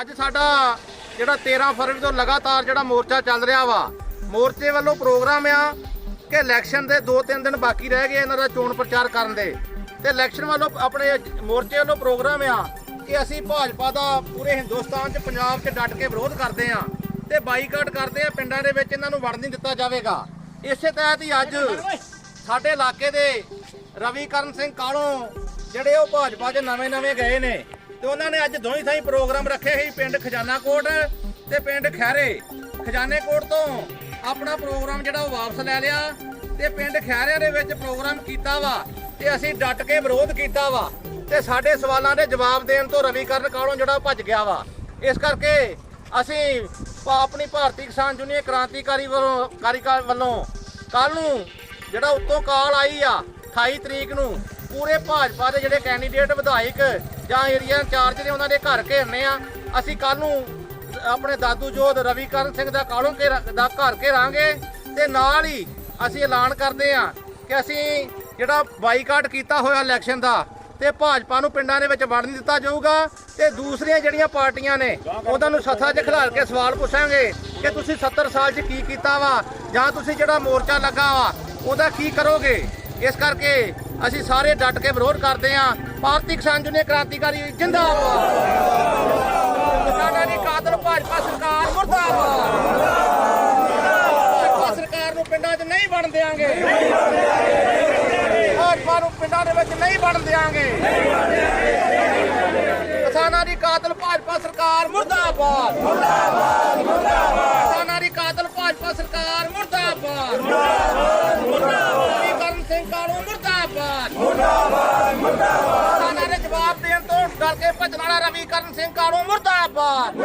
ਅੱਜ ਸਾਡਾ ਜਿਹੜਾ 13 ਫਰਵਰੀ ਤੋਂ ਲਗਾਤਾਰ ਜਿਹੜਾ ਮੋਰਚਾ ਚੱਲ ਰਿਹਾ ਵਾ, ਮੋਰਚੇ ਵੱਲੋਂ ਪ੍ਰੋਗਰਾਮ ਆ ਕਿ ਇਲੈਕਸ਼ਨ ਦੇ 2-3 ਦਿਨ ਬਾਕੀ ਰਹਿ ਗਏ ਇਹਨਾਂ ਦਾ ਚੋਣ ਪ੍ਰਚਾਰ ਕਰਨ ਦੇ। ਤੇ ਇਲੈਕਸ਼ਨ ਵੱਲੋਂ ਆਪਣੇ ਮੋਰਚੇ ਵੱਲੋਂ ਪ੍ਰੋਗਰਾਮ ਆ ਕਿ ਅਸੀਂ ਭਾਜਪਾ ਦਾ ਪੂਰੇ ਹਿੰਦੁਸਤਾਨ 'ਚ, ਪੰਜਾਬ 'ਚ ਡਟ ਕੇ ਵਿਰੋਧ ਕਰਦੇ ਆ ਤੇ ਬਾਈਕਾਟ ਕਰਦੇ ਆ, ਪਿੰਡਾਂ ਦੇ ਵਿੱਚ ਇਹਨਾਂ ਨੂੰ ਵੜ ਨਹੀਂ ਦਿੱਤਾ ਜਾਵੇਗਾ। ਇਸੇ ਤਹਿਤ ਹੀ ਅੱਜ ਸਾਡੇ ਇਲਾਕੇ ਦੇ ਰਵੀਕਰਨ ਸਿੰਘ ਕਾਲੋਂ ਜਿਹੜੇ ਉਹ ਭਾਜਪਾ 'ਚ ਨਵੇਂ-ਨਵੇਂ ਗਏ ਨੇ ਤੇ ਉਹਨਾਂ ਨੇ ਅੱਜ ਦੋਹੀਂ ਥਾਈਂ ਪ੍ਰੋਗਰਾਮ ਰੱਖੇ ਸੀ ਪਿੰਡ ਖਜ਼ਾਨਾ ਕੋਟ ਤੇ ਪਿੰਡ ਖੈਰੇ ਖਜ਼ਾਨੇ ਕੋਟ ਤੋਂ ਆਪਣਾ ਪ੍ਰੋਗਰਾਮ ਜਿਹੜਾ ਉਹ ਵਾਪਸ ਲੈ ਲਿਆ ਤੇ ਪਿੰਡ ਖੈਰਿਆਂ ਦੇ ਵਿੱਚ ਪ੍ਰੋਗਰਾਮ ਕੀਤਾ ਵਾ ਤੇ ਅਸੀਂ ਡਟ ਕੇ ਵਿਰੋਧ ਕੀਤਾ ਵਾ ਤੇ ਸਾਡੇ ਸਵਾਲਾਂ ਦੇ ਜਵਾਬ ਦੇਣ ਤੋਂ ਰਵੀਕਰਨ ਕਾਲੋਂ ਜਿਹੜਾ ਭੱਜ ਗਿਆ ਵਾ। ਇਸ ਕਰਕੇ ਅਸੀਂ ਆਪਣੀ ਭਾਰਤੀ ਕਿਸਾਨ ਯੂਨੀਅਨ ਕ੍ਰਾਂਤੀਕਾਰੀ ਵੱਲੋਂ ਕਾਰੀਕਾਰ ਵੱਲੋਂ। ਕੱਲ ਨੂੰ ਜਿਹੜਾ ਉੱਤੋਂ ਕਾਲ ਆਈ ਆ 28 ਤਰੀਕ ਨੂੰ, ਪੂਰੇ ਭਾਜਪਾ ਦੇ ਜਿਹੜੇ ਕੈਂਡੀਡੇਟ, ਵਿਧਾਇਕ ਜਾਂ ਏਰੀਆ ਇੰਚਾਰਜ ਨੇ ਉਹਨਾਂ ਦੇ ਘਰ ਘੇਰਨੇ ਆ। ਅਸੀਂ ਕੱਲ ਨੂੰ ਆਪਣੇ ਦਾਦੂ ਜੋਧ ਰਵੀਕਰਨ ਸਿੰਘ ਦਾ ਕਾਲੋਂ ਕੇ ਦਾ ਘਰ ਘੇਰਾਂਗੇ ਤੇ ਨਾਲ ਹੀ ਅਸੀਂ ਐਲਾਨ ਕਰਦੇ ਆ ਕਿ ਅਸੀਂ ਜਿਹੜਾ ਬਾਈਕਾਟ ਕੀਤਾ ਹੋਇਆ ਇਲੈਕਸ਼ਨ ਦਾ ਤੇ ਭਾਜਪਾ ਨੂੰ ਪਿੰਡਾਂ ਦੇ ਵਿੱਚ ਵੜ ਨਹੀਂ ਦਿੱਤਾ ਜਾਊਗਾ ਤੇ ਦੂਸਰੀਆਂ ਜਿਹੜੀਆਂ ਪਾਰਟੀਆਂ ਨੇ, ਉਹਨਾਂ ਨੂੰ ਸੱਥਾ 'ਚ ਖਿਲਾਰ ਕੇ ਸਵਾਲ ਪੁੱਛਾਂਗੇ ਕਿ ਤੁਸੀਂ 70 ਸਾਲ 'ਚ ਕੀ ਕੀਤਾ ਵਾ ਜਾਂ ਤੁਸੀਂ ਜਿਹੜਾ ਮੋਰਚਾ ਲੱਗਾ ਵਾ, ਉਹਦਾ ਕੀ ਕਰੋਗੇ? ਇਸ ਕਰਕੇ ਅਸੀਂ ਸਾਰੇ ਡਟ ਕੇ ਵਿਰੋਧ ਕਰਦੇ ਹਾਂ ਭਾਰਤੀ ਕਿਸਾਨ ਯੂਨੀਅਨ ਕ੍ਰਾਂਤੀਕਾਰੀ ਜਿੰਦਾਬਾਦ। ਕਿਸਾਨਾਂ ਦੀ ਕਾਤਲ ਭਾਜਪਾ ਸਰਕਾਰ ਮੁਰਦਾਬਾਦ। ਭਾਜਪਾ ਸਰਕਾਰ ਨੂੰ ਪਿੰਡਾਂ 'ਚ ਨਹੀਂ ਬਣ ਦੇਾਂਗੇ ਭਾਜਪਾ ਨੂੰ ਪਿੰਡਾਂ ਦੇ ਵਿੱਚ ਨਹੀਂ ਬਣ ਦੇਾਂਗੇ ਕਿਸਾਨਾਂ ਦੀ ਕਾਤਲ ਭਾਜਪਾ ਸਰਕਾਰ ਮੁਰਦਾਬਾਦ। ਮੁਰਦਾਬਾਦ ਕਿਸਾਨਾਂ ਦੀ ਕਾਤਲ ਭਾਜਪਾ ਸਰਕਾਰ ਮੁਰਦਾਬਾਦ। ਮੁਰਦਾਬਾਦ ਕਰਨ ਸਿੰਘ ਕਾਲੂ ਮੁਰਦਾਬਾਦ। ਮੁਰਦਾਬਾਦ ਮੁਰਦਾਬਾਦ ਕਿਸਾਨਾਂ ਦੇ ਜਵਾਬ ਦੇਣ ਤੋਂ ਡਰ ਕੇ ਭੱਜਣ ਵਾਲਾ ਰਵੀ ਕਰਨ ਸਿੰਘ ਕਾਲੂ ਮੁਰਦਾਬਾਦ।